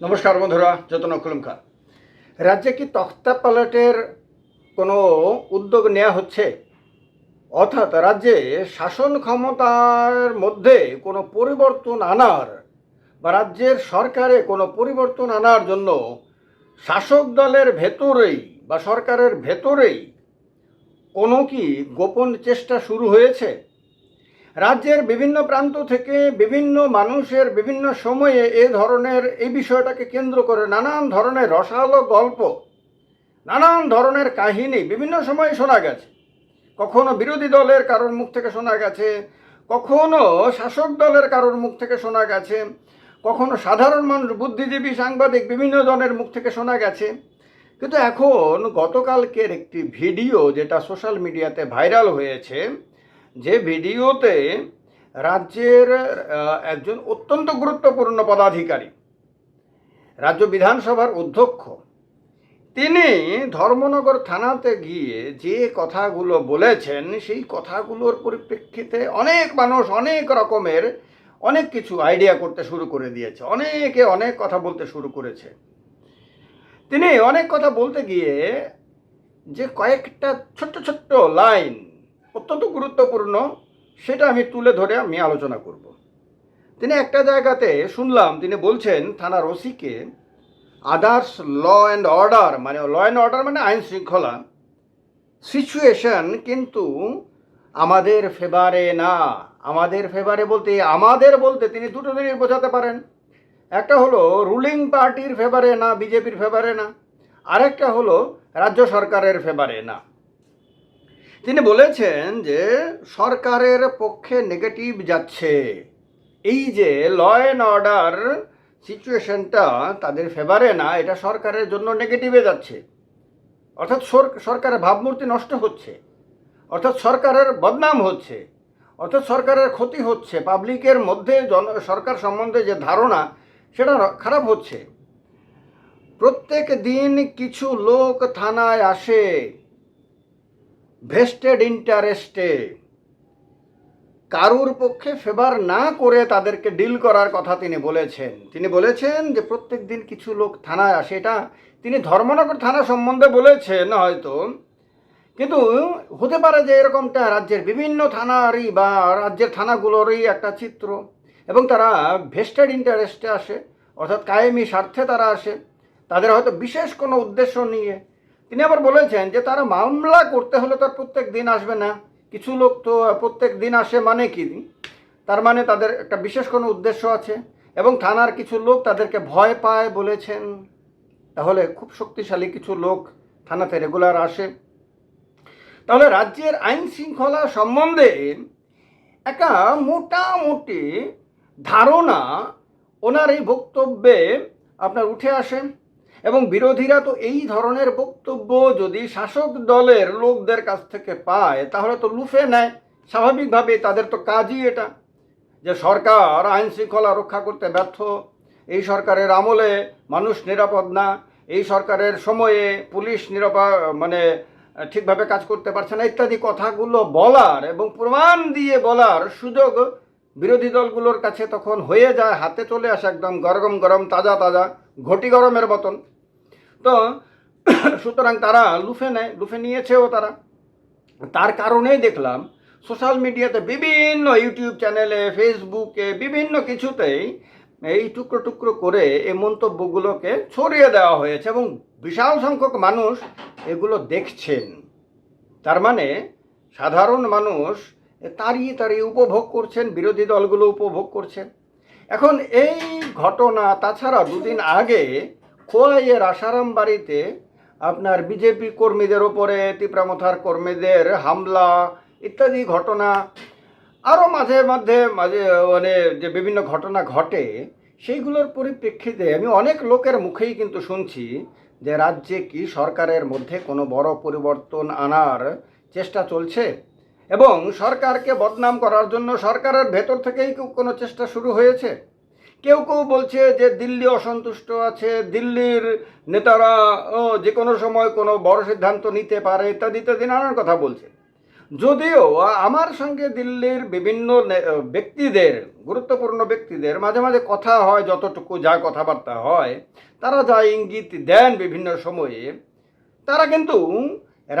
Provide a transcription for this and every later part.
নমস্কার বন্ধুরা, যতন খুলুমখা রাজ্যে কি তক্তা পালটের কোনো উদ্যোগ নেওয়া হচ্ছে? অর্থাৎ রাজ্যে শাসন ক্ষমতার মধ্যে কোনো পরিবর্তন আনার বা রাজ্যের সরকারে কোনো পরিবর্তন আনার জন্য শাসক দলের ভেতরেই বা সরকারের ভেতরেই কোনো কি গোপন চেষ্টা শুরু হয়েছে? রাজ্যের বিভিন্ন প্রান্ত থেকে বিভিন্ন মানুষের বিভিন্ন সময়ে এ ধরনের, এই বিষয়টাকে কেন্দ্র করে নানান ধরনের রসালো গল্প, নানান ধরনের কাহিনী বিভিন্ন সময়ে শোনা গেছে। কখনো বিরোধী দলের কারোর মুখ থেকে শোনা গেছে, কখনো শাসক দলের কারোর মুখ থেকে শোনা গেছে, কখনো সাধারণ মানুষ, বুদ্ধিজীবী, সাংবাদিক বিভিন্ন জনের মুখ থেকে শোনা গেছে। কিন্তু এখন গতকালকের একটি ভিডিও যেটা সোশ্যাল মিডিয়াতে ভাইরাল হয়েছে যে ভিডিওতে রাজ্যের একজন অত্যন্ত গুরুত্বপূর্ণ পদাধিকারী, রাজ্য বিধানসভার অধ্যক্ষ, তিনি ধর্মনগর থানাতে গিয়ে যে কথাগুলো বলেছেন, সেই কথাগুলোর পরিপ্রেক্ষিতে অনেক মানুষ অনেক রকমের অনেক কিছু আইডিয়া করতে শুরু করে দিয়েছে। অনেকে অনেক কথা বলতে শুরু করেছে। তিনি অনেক কথা বলতে গিয়ে যে কয়েকটা ছোট্ট ছোট্ট লাইন অত্যন্ত গুরুত্বপূর্ণ, সেটা আমি তুলে ধরে আমি আলোচনা করব। তিনি একটা জায়গাতে শুনলাম, তিনি বলছেন থানার ওসিকে আদার্স ল অ্যান্ড অর্ডার মানে ল অ্যান্ড অর্ডার মানে আইন শৃঙ্খলা সিচুয়েশন কিন্তু আমাদের ফেভারে না। আমাদের ফেভারে বলতে, আমাদের বলতে তিনি দুটো জিনিস বোঝাতে পারেন। একটা হলো রুলিং পার্টির ফেভারে না, বিজেপির ফেভারে না। আরেকটা হলো, রাজ্য সরকারের ফেভারে না। তিনি বলেছেন যে সরকারের পক্ষে নেগেটিভ যাচ্ছে। এই যে ল অ্যান্ড অর্ডার সিচুয়েশনটা তাদের ফেভারে না, এটা সরকারের জন্য নেগেটিভে যাচ্ছে। অর্থাৎ সরকারের ভাবমূর্তি নষ্ট হচ্ছে। অর্থাৎ সরকারের বদনাম হচ্ছে। অর্থাৎ সরকারের ক্ষতি হচ্ছে। পাবলিকের মধ্যে জন সরকার সম্বন্ধে যে ধারণা, সেটা খারাপ হচ্ছে। প্রত্যেক দিন কিছু লোক থানায় আসে। ভেস্টেড ইন্টারেস্টে, কারুর পক্ষে ফেভার না করে তাদেরকে ডিল করার কথা তিনি বলেছেন। তিনি বলেছেন যে প্রত্যেক দিন কিছু লোক থানায় আসে, এটা তিনি ধর্মনগর থানা সম্বন্ধে বলেছেন হয়তো। কিন্তু হতে পারে যে এরকমটা রাজ্যের বিভিন্ন থানারই বা রাজ্যের থানাগুলোরই একটা চিত্র এবং তারা ভেস্টেড ইন্টারেস্টে আসে, অর্থাৎ কায়েমি স্বার্থে তারা আসে। তাদের হয়তো বিশেষ কোনো উদ্দেশ্য নিয়ে তিনি আবার বলেছেন যে তারা মামলা করতে হলে তার প্রত্যেক দিন আসবে না। কিছু লোক তো প্রত্যেক দিন আসে মানে কি? তার মানে তাদের একটা বিশেষ কোনো উদ্দেশ্য আছে এবং থানার কিছু লোক তাদেরকে ভয় পায় বলেছেন। তাহলে খুব শক্তিশালী কিছু লোক থানাতে রেগুলার আসে। তাহলে রাজ্যের আইন শৃঙ্খলা সম্বন্ধে একটা মোটামুটি ধারণা ওনার এই বক্তব্যে আপনার উঠে আসে। এবং বিরোধীরা তো এই ধরনের বক্তব্য যদি শাসক দলের লোকদের কাছ থেকে পায়, তাহলে তো লুফে নেয়। স্বাভাবিকভাবে তাদের তো কাজই এটা, যে সরকার আইন শৃঙ্খলা রক্ষা করতে ব্যর্থ। এই সরকারের আমলে মানুষ নিরাপদ না, এই সরকারের সময়ে পুলিশ নিরাপদ মানে ঠিকভাবে কাজ করতে পারছে না, ইত্যাদি কথাগুলো বলার এবং প্রমাণ দিয়ে বলার সুযোগ বিরোধী দলগুলোর কাছে তখন হয়ে যায়, হাতে চলে আসে একদম গরম গরম, তাজা তাজা, ঘটি গরমের মতন। সুতরাং তারা লুফে নেয়, লুফে নিয়েছেও তারা। তার কারণেই দেখলাম সোশ্যাল মিডিয়াতে বিভিন্ন ইউটিউব চ্যানেলে, ফেসবুকে বিভিন্ন কিছুতেই এই টুকরো টুকরো করে এই মন্তব্যগুলোকে ছড়িয়ে দেওয়া হয়েছে এবং বিশাল সংখ্যক মানুষ এগুলো দেখছেন। তার মানে সাধারণ মানুষ তাড়িয়ে তাড়িয়ে উপভোগ করছেন, বিরোধী দলগুলো উপভোগ করছেন। এখন এই ঘটনা তাছাড়া দুদিন আগে খোয়াইয়ের আসারাম বাড়িতে আপনার বিজেপি কর্মীদের ওপরে তিপ্রামথার কর্মীদের হামলা ইত্যাদি ঘটনা। আরও মাঝে মাঝে মাঝে মানে যে বিভিন্ন ঘটনা ঘটে, সেইগুলোর পরিপ্রেক্ষিতে আমি অনেক লোকের মুখেই কিন্তু শুনছি যে রাজ্যে কি সরকারের মধ্যে কোনো বড় পরিবর্তন আনার চেষ্টা চলছে। এবং সরকারকে বদনাম করার জন্য সরকারের ভেতর থেকেই কোনো চেষ্টা শুরু হয়েছে? কেউ কেউ বলছে যে দিল্লি অসন্তুষ্ট আছে, দিল্লির নেতারা যে কোনো সময় কোনো বড় সিদ্ধান্ত নিতে পারে, ইত্যাদি ইত্যাদি নানান কথা বলছে। যদিও আমার সঙ্গে দিল্লির বিভিন্ন ব্যক্তিদের, গুরুত্বপূর্ণ ব্যক্তিদের মাঝে মাঝে কথা হয়, যতটুকু যা কথাবার্তা হয়, তারা যা ইঙ্গিত দেন বিভিন্ন সময়ে, তারা কিন্তু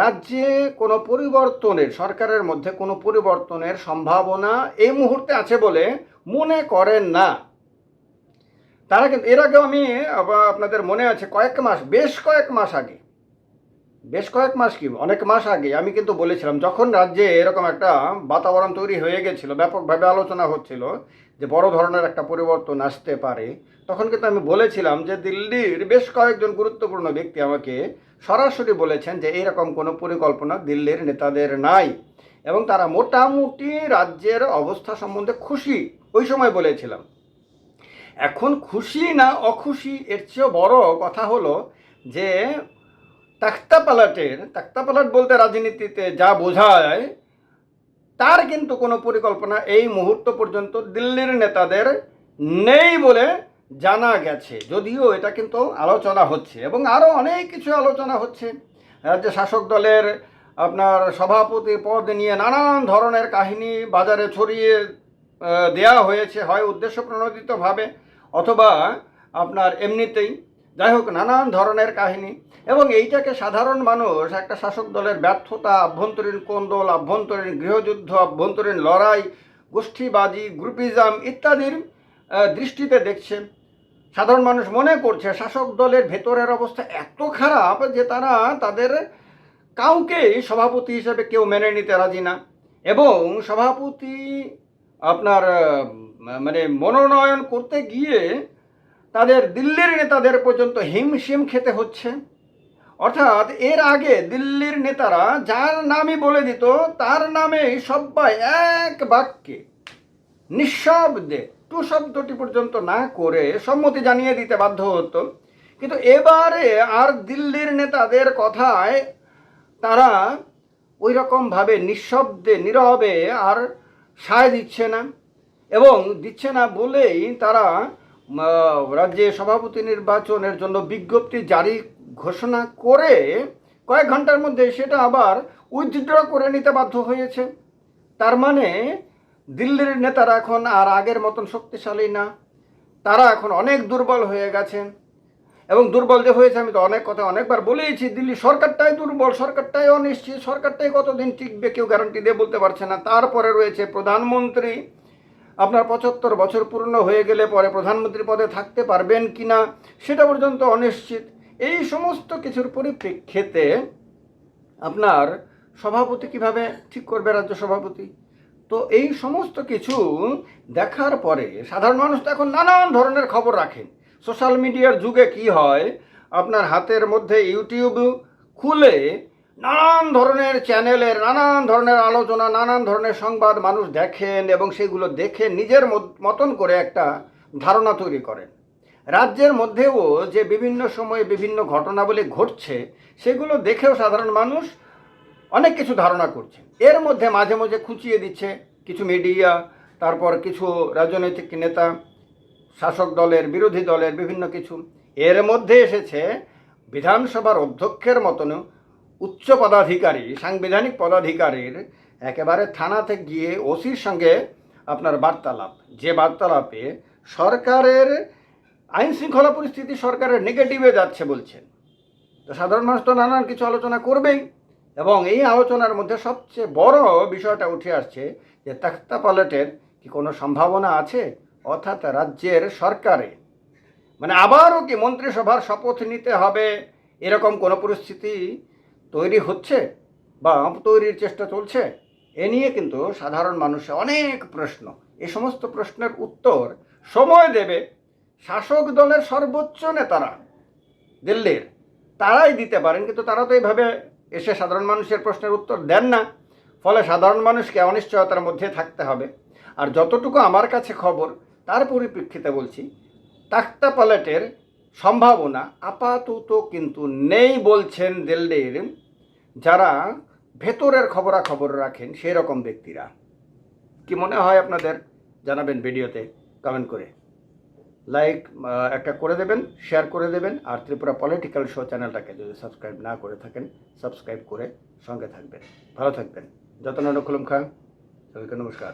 রাজ্যে কোনো পরিবর্তনের, সরকারের মধ্যে কোনো পরিবর্তনের সম্ভাবনা এই মুহূর্তে আছে বলে মনে করেন না। তারা কিন্তু এর আগেও আমি আপনাদের মনে আছে, কয়েক মাস, বেশ কয়েক মাস আগে, বেশ কয়েক মাস কি, অনেক মাস আগে আমি কিন্তু বলেছিলাম, যখন রাজ্যে এরকম একটা বাতাবরণ তৈরি হয়ে গেছিল, ব্যাপকভাবে আলোচনা হচ্ছিল, যে বড় ধরনের একটা পরিবর্তন আসতে পারে, তখন কিন্তু আমি বলেছিলাম যে দিল্লির বেশ কয়েকজন গুরুত্বপূর্ণ ব্যক্তি আমাকে সরাসরি বলেছেন যে এরকম কোনো পরিকল্পনা দিল্লির নেতাদের নাই। এবং তারা মোটামুটি রাজ্যের অবস্থা সম্বন্ধে খুশি, ওই সময় বলেছিলাম। এখন খুশি না অখুশি, এর চেয়েও বড় কথা হলো যে তাক্তা পালাটের তাক্তা পালাট বলতে রাজনীতিতে যা বোঝায়, তার কিন্তু কোনো পরিকল্পনা এই মুহূর্ত পর্যন্ত দিল্লির নেতাদের নেই বলে জানা গেছে। যদিও এটা কিন্তু আলোচনা হচ্ছে এবং আরও অনেক কিছু আলোচনা হচ্ছে। রাজ্য শাসক দলের আপনার সভাপতি পদ নিয়ে নানান ধরনের কাহিনী বাজারে ছড়িয়ে দেয়া হয়েছে, হয় উদ্দেশ্য প্রণোদিতভাবে অথবা আপনার এমনিতেই, যাই হোক, নানান ধরনের কাহিনী। এবং এইটাকে সাধারণ মানুষ, একটা শাসক দলের ব্যর্থতা, আভ্যন্তরীণ কোন্দল, আভ্যন্তরীণ গৃহযুদ্ধ, আভ্যন্তরীণ লড়াই গোষ্ঠীবাজি গ্রুপিজম ইত্যাদির দৃষ্টিতে দেখছে। সাধারণ মানুষ মনে করছে, শাসক দলের ভেতরের অবস্থা এত খারাপ যে তারা তাদের কাউকেই সভাপতি হিসেবে কেউ মেনে নিতে রাজি না। এবং সভাপতি আপনার মানে মনোনয়ন করতে গিয়ে তাদের দিল্লির নেতাদের পর্যন্ত হিমশিম খেতে হচ্ছে। অর্থাৎ এর আগে দিল্লির নেতারা যার নামই বলে দিত, তার নামেই সবাই এক বাক্যে নিঃশব্দে টু শব্দটি পর্যন্ত না করে সম্মতি জানিয়ে দিতে বাধ্য হতো। কিন্তু এবারে আর দিল্লির নেতাদের কথায় তারা ওই রকমভাবে নিঃশব্দে, নীরবে আর সায় দিচ্ছে না। এবং দিচ্ছে না বলেই তারা রাজ্যে সভাপতি নির্বাচনের জন্য বিজ্ঞপ্তি জারি ঘোষণা করে কয়েক ঘণ্টার মধ্যে সেটা আবার উইথড্র করে নিতে বাধ্য হয়েছে। তার মানে দিল্লির নেতারা এখন আর আগের মতন শক্তিশালী না। তারা এখন অনেক দুর্বল হয়ে গেছে এবং দুর্বল যে হয়েছে আমি তো অনেক কথা অনেকবার বলেইছি, দিল্লি সরকারটাই দুর্বল, সরকারটাই অনিশ্চিত, সরকারটাই কতদিন টিকবে কেউ গ্যারান্টি দিয়ে বলতে পারছে না। তারপরে রয়েছে প্রধানমন্ত্রী আপনার পঁচাত্তর বছর পূর্ণ হয়ে গেলে পরে প্রধানমন্ত্রী পদে থাকতে পারবেন কি না সেটা পর্যন্ত অনিশ্চিত। এই সমস্ত কিছুর পরিপ্রেক্ষিতে আপনার সভাপতি কীভাবে ঠিক করবে রাজ্য সভাপতি? তো এই সমস্ত কিছু দেখার পরে সাধারণ মানুষ তো এখন নানান ধরনের খবর রাখেন। সোশ্যাল মিডিয়ার যুগে কি হয়? আপনার হাতের মধ্যে ইউটিউব খুলে নানান ধরনের চ্যানেলের, নানান ধরনের আলোচনা, নানান ধরনের সংবাদ মানুষ দেখেন এবং সেগুলো দেখে নিজের মত- মতন করে একটা ধারণা তৈরি করেন। রাজ্যের মধ্যেও যে বিভিন্ন সময়ে বিভিন্ন ঘটনাবলী ঘটছে, সেগুলো দেখেও সাধারণ মানুষ অনেক কিছু ধারণা করছে। এর মধ্যে মাঝে মাঝে খুঁচিয়ে দিচ্ছে কিছু মিডিয়া, তারপর কিছু রাজনৈতিক নেতা, শাসক দলের, বিরোধী দলের বিভিন্ন কিছু। এর মধ্যে এসেছে বিধানসভার অধ্যক্ষের মতন উচ্চ পদাধিকারী, সাংবিধানিক পদাধিকারীর একেবারে থানাতে গিয়ে ওসির সঙ্গে আপনার বার্তালাপ। যে বার্তালাপে সরকারের আইন শৃঙ্খলা পরিস্থিতি সরকারের নেগেটিভে যাচ্ছে বলছেন। তো সাধারণ মানুষ তো নানান কিছু আলোচনা করবেই এবং এই আলোচনার মধ্যে সবচেয়ে বড় বিষয়টা উঠে আসছে যে তাক্তা পালেটের কি কোনো সম্ভাবনা আছে? অর্থাৎ রাজ্যের সরকারে। মানে আবারও কি মন্ত্রিসভার শপথ নিতে হবে? এরকম কোনো পরিস্থিতি তৈরি হচ্ছে বা তৈরির চেষ্টা চলছে, এ নিয়ে কিন্তু সাধারণ মানুষের অনেক প্রশ্ন। এ সমস্ত প্রশ্নের উত্তর সময় দেবে শাসক দলের সর্বোচ্চ নেতারা দিল্লির। তারাই দিতে পারেন, কিন্তু তারা তো এইভাবে এসে সাধারণ মানুষের প্রশ্নের উত্তর দেন না। ফলে সাধারণ মানুষকে অনিশ্চয়তার মধ্যে থাকতে হবে। আর যতটুকু আমার কাছে খবর, তার পরিপ্রেক্ষিতে বলছি তাক্তা পালেটের সম্ভাবনা আপাতত কিন্তু নেই বলছেন দিল্লির যারা ভেতরের খবরাখবর রাখেন সেই রকম ব্যক্তিরা। কি মনে হয় আপনাদের? জানাবেন ভিডিওতে কমেন্ট করে। লাইক একটা করে দেবেন শেয়ার করে দেবেন, আর ত্রিপুরা পলিটিক্যাল শো চ্যানেলটাকে যদি সাবস্ক্রাইব না করে থাকেন সাবস্ক্রাইব করে সঙ্গে থাকবেন। ভালো থাকবেন। যতন খুলুম খা সবাইকে নমস্কার।